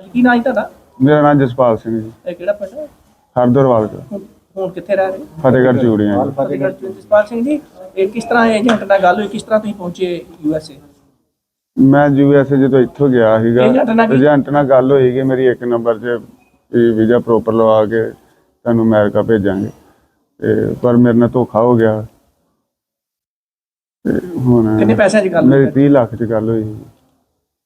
ਕੀ ਨਾਂ ਹੈ ਤੁਹਾਡਾ? ਮੇਰਾ ਨਾਮ ਜਸਪਾਲ ਸਿੰਘ ਜੀ। ਇਹ ਕਿਹੜਾ ਪਿੰਡ ਹੈ? ਹਰਦਰਵਾਲ ਦਾ ਹੁਣ ਹੁਣ ਕਿੱਥੇ ਰਹਿ ਰਹੇ ਹੋ? ਫਤਿਹਗੜ੍ਹ ਚੂੜੀਆਂ ਜੀ। ਫਤਿਹਗੜ੍ਹ ਚ ਜਸਪਾਲ ਸਿੰਘ ਜੀ ਇਹ ਕਿਸ ਤਰ੍ਹਾਂ ਏਜੰਟ ਨਾਲ ਗੱਲ ਹੋਈ? ਕਿਸ ਤਰ੍ਹਾਂ ਤੁਸੀਂ ਪਹੁੰਚੇ ਯੂ ਐਸ ਏ? ਮੈਂ ਯੂਐਸਏ ਜਦੋਂ ਇੱਥੋਂ ਗਿਆ ਸੀਗਾ। ਏਜੰਟ ਨਾਲ ਕੀ- ਏਜੰਟ ਨਾਲ ਗੱਲ ਹੋਈ ਕਿ ਮੇਰੀ ਇੱਕ ਨੰਬਰ 'ਚ ਵੀਜ਼ਾ ਪ੍ਰੋਪਰ ਲਵਾ ਕੇ ਤੁਹਾਨੂੰ ਅਮਰੀਕਾ ਭੇਜਾਂਗੇ। ਤੇ ਪਰ ਮੇਰੇ ਨਾਲ ਧੋਖਾ ਹੋ ਗਿਆ। ਤੇ ਹੁਣ ਕਿੰਨੇ ਪੈਸਿਆਂ 'ਚ ਗੱਲ ਮੇਰੀ ਹੋਈ 30 ਲੱਖ 'ਚ ਗੱਲ ਹੋਈ ਸੀ।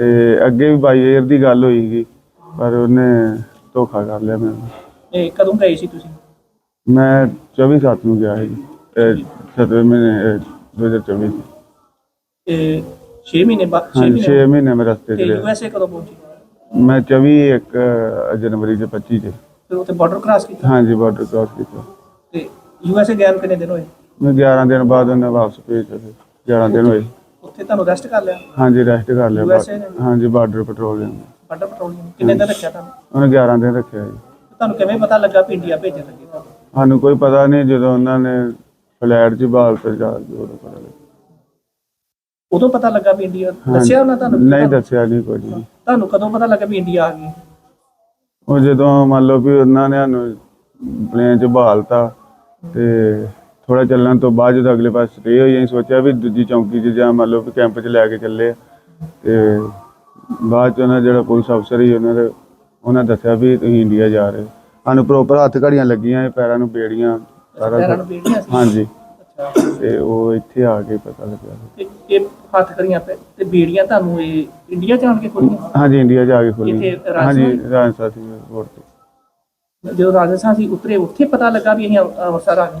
ਤੇ ਅੱਗੇ ਵੀ ਬਾਈਅਰ ਦੀ ਗੱਲ ਹੋਈ ਸੀ ਪਰ ਉਹਨੇ ਧੋਖਾ ਕਰ ਲਿਆ ਮੈਨੂੰ ਇਹ ਕਦੋਂ ਗਏ ਸੀ ਤੁਸੀਂ? ਮੈਂ 24 ਸੱਤ ਨੂੰ ਗਿਆ ਸੀ 7 ਮਹੀਨੇ ਅਹ 2024 ਚ। ਇਹ 6 ਮਹੀਨੇ ਬਾਅਦ 6 ਹਾਂਜੀ 6 ਮਹੀਨੇ ਮਹੀਨੇ ਮੈਂ ਰਸਤੇ ਤੇ ਚ ਯੂ ਰਿਹਾ ਐਸ ਏ ਕਦੋਂ ਪਹੁੰਚੇ? ਮੈਂ 24 ਇੱਕ ਜਨਵਰੀ ਦੇ 25 ਚ ਫਿਰ ਉੱਥੇ ਬਾਰਡਰ ਕ੍ਰਾਸ ਕੀਤਾ? ਹਾਂਜੀ ਬਾਰਡਰ ਕ੍ਰਾਸ ਕੀਤਾ। ਤੇ ਯੂ ਐਸ ਏ ਗਏ ਨੂੰ ਕਿੰਨੇ ਦਿਨ ਹੋਏ? ਮੈਂ 11 ਦਿਨ ਬਾਅਦ ਉਹਨੇ ਵਾਪਸ ਭੇਜਿਆ ਫਿਰ 11 ਦਿਨ ਹੋਏ। ਉੱਥੇ ਤੁਹਾਨੂੰ ਰੈਸਟ ਕਰ ਲਿਆ? ਹਾਂਜੀ ਰੈਸਟ ਕਰ ਲਿਆ USA ਨੇ? ਬਾ- ਹਾਂਜੀ ਬਾਰਡਰ ਪੈਟਰੋਲਿੰਗ ਬਾਰਡਰ ਪੈਟਰੋਲਿੰਗ ਕਿੰਨੇ ਦਿਨ ਰੱਖਿਆ ਤੁਹਾਨੂੰ? ਉਹਨੇ 11 ਦਿਨ ਰੱਖਿਆ ਜੀ। ਤੁਹਾਨੂੰ ਕਿਵੇਂ ਪਤਾ ਲੱਗਾ ਵੀ ਇੰਡੀਆ ਭੇਜਣ ਲੱਗੇ ਤੁਹਾਨੂੰ? ਸਾਨੂੰ ਕੋਈ ਪਤਾ ਨਹੀਂ ਜਦੋਂ ਉਹਨਾਂ ਨੇ ਫਲੈਟ 'ਚ ਬਾਲ ਤੇ ਜਾ ਕੇ ਉਦੋਂ ਪਤਾ ਲੱਗਾ। ਉਦੋਂ ਪਤਾ ਲੱਗਾ ਵੀ ਇੰਡੀਆ ਦੱਸਿਆ ਉਹਨਾਂ ਤੁਹਾਨੂੰ ਨਹੀਂ ਦੱਸਿਆ ਨਹੀਂ ਕੁਝ ਵੀ। ਤੁਹਾਨੂੰ ਕਦੋਂ ਪਤਾ ਲੱਗਾ ਵੀ ਇੰਡੀਆ ਆ ਗਈ? ਉਹ ਜਦੋਂ ਮੰਨ ਲਓ ਵੀ ਉਹਨਾਂ ਨੇ ਸਾਨੂੰ ਪਲੇਨ 'ਚ ਬਹਾਲਤਾ ਤੇ ਥੋੜਾ ਚੱਲਣ ਤੋਂ ਬਾਅਦ ਜਦੋਂ ਅਗਲੇ ਪਾਸੇ ਸਟੇ ਹੋਈ ਅਸੀਂ ਸੋਚਿਆ ਵੀ ਦੂਜੀ ਚੌਂਕੀ 'ਚ ਜਾਂ ਮੰਨ ਲਓ ਵੀ ਕੈਂਪ 'ਚ ਲੈ ਕੇ ਚੱਲੇ ਆ। ਤੇ ਬਾਅਦ 'ਚ ਉਹਨਾਂ ਜਿਹੜਾ ਪੁਲਿਸ ਅਫਸਰ ਸੀ ਉਹਨਾਂ ਦੇ ਉਹਨਾਂ ਦੱਸਿਆ ਵੀ ਤੁਸੀਂ ਇੰਡੀਆ ਜਾ ਰਹੇ ਹੋ। ਸਾਨੂੰ ਪ੍ਰੋਪਰ ਹੱਥ ਘੜੀਆਂ ਲੱਗੀਆਂ ਪੈਰਾਂ ਨੂੰ ਬੇੜੀਆਂ ਸਾਰਾ ਪੈਰਾਂ ਕੁਛ। ਨੂੰ ਬੀੜੀਆਂ ਸੀ ਹਾਂਜੀ ਅੱਛਾ ਤੇ ਉਹ ਇੱਥੇ ਆ ਕੇ ਪਤਾ ਲੱਗਿਆ ਤੇ ਇਹ ਹੱਥ ਕਰੀਆਂ ਪੈ ਤੇ ਬੀੜੀਆਂ ਤੁਹਾਨੂੰ ਇਹ ਇੰਡੀਆ ਜਾਣ ਕੇ ਖੋਲੀਆਂ ਹਾਂਜੀ ਇੰਡੀਆ ਜਾ ਕੇ ਖੋਲੀ ਇੱਥੇ ਰਾਜਸਥਾਨ? ਹਾਂਜੀ ਰਾਜਸਥਾਨ ਸੀ ਰੋਡ ਤੇ ਜਦੋਂ ਰਾਜਸਥਾਨ ਸੀ ਉਤਰੇ ਉੱਥੇ ਪਤਾ ਲੱਗਾ ਵੀ ਅਸੀਂ ਅੰਮ੍ਰਿਤਸਰ ਆ ਗਏ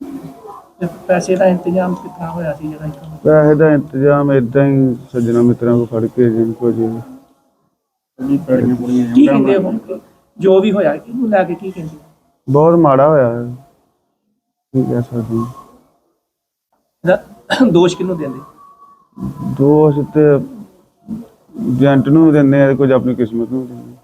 ਤੇ ਪੈਸੇ ਦਾ ਇੰਤਜ਼ਾਮ ਕਿੱਥਾਂ ਹੋਇਆ ਸੀ ਜਿਹੜਾ ਇੱਥੋਂ ਪੈਸੇ ਦਾ ਇੰਤਜ਼ਾਮ ਇਦਾਂ ਹੀ ਸੱਜਣਾ ਮਿੱਤਰਾਂ ਕੋ ਫੜ ਕੇ ਜਿੰਨ ਕੋ ਜੀ ਕੀ ਕਹਿੰਦੇ ਹੋ ਜੋ ਵੀ ਹੋਇਆ ਕਿਹਨੂੰ ਲੈ ਕੇ ਕੀ ਕਹਿੰਦੇ? ਬਹੁਤ ਮਾੜਾ ਹੋਇਆ। ਹੈ। ਕੀ ਕਹਿ ਸਕਦੇ ਹਾਂ। ਇਹਦਾ ਦੋਸ਼ ਕਿਹਨੂੰ ਦਿੰਦੇ? ਦੋਸਤ ਤੇ ਏਜੰਟ ਨੂੰ ਵੀ ਦਿੰਦੇ ਆ ਕੁਝ ਆਪਣੀ ਕਿਸਮਤ ਨੂੰ ਵੀ ਦਿੰਦੇ